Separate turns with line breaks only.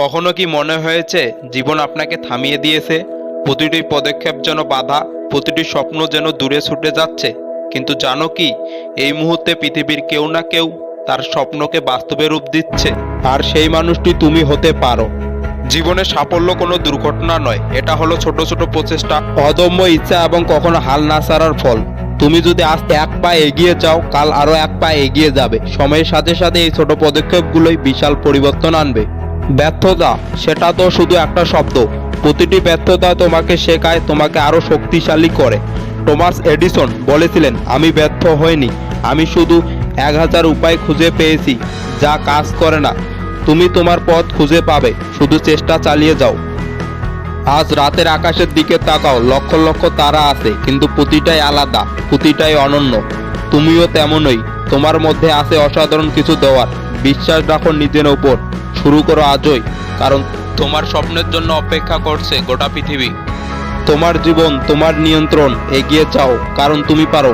কখনো কি মনে হয়েছে জীবন আপনাকে থামিয়ে দিয়েছে? প্রতিটি পদক্ষেপ যেন বাধা, প্রতিটি স্বপ্ন যেন দূরে ছুটে যাচ্ছে। কিন্তু জানো কি, এই মুহূর্তে পৃথিবীর কেউ না কেউ তার স্বপ্নকে বাস্তবে রূপ দিচ্ছে। আর সেই মানুষটি তুমি হতে পারো। জীবনে সাফল্য কোনো দুর্ঘটনা নয়। এটা হলো ছোট ছোট প্রচেষ্টা, অদম্য ইচ্ছা এবং কখনো হাল না ছাড়ার ফল। তুমি যদি আজ এক পা এগিয়ে যাও, কাল আরও এক পা এগিয়ে যাবে। সময়ের সাথে সাথে এই ছোট পদক্ষেপগুলোই বিশাল পরিবর্তন আনবে। ব্যর্থতা, সেটা তো শুধু একটা শব্দ। প্রতিটি ব্যর্থতা তোমাকে শেখায়, তোমাকে আরও শক্তিশালী করে। টমাস এডিসন বলেছিলেন, আমি ব্যর্থ হইনি। আমি শুধু এক হাজার উপায় খুঁজে পেয়েছি, যা কাজ করে না। তুমি তোমার পথ খুঁজে পাবে। শুধু চেষ্টা চালিয়ে যাও। আজ রাতের আকাশের দিকে তাকাও। লক্ষ লক্ষ তারা আছে, কিন্তু প্রতিটাই আলাদা, প্রতিটাই অনন্য। তুমিও তেমনই। তোমার মধ্যে আছে অসাধারণ কিছু দেওয়ার। বিশ্বাস রাখো নিজের ওপর। শুরু করো আজই, কারণ তোমার স্বপ্নের জন্য অপেক্ষা করছে গোটা পৃথিবী। তোমার জীবন, তোমার নিয়ন্ত্রণ এগিয়ে চাও কারণ তুমি পারো।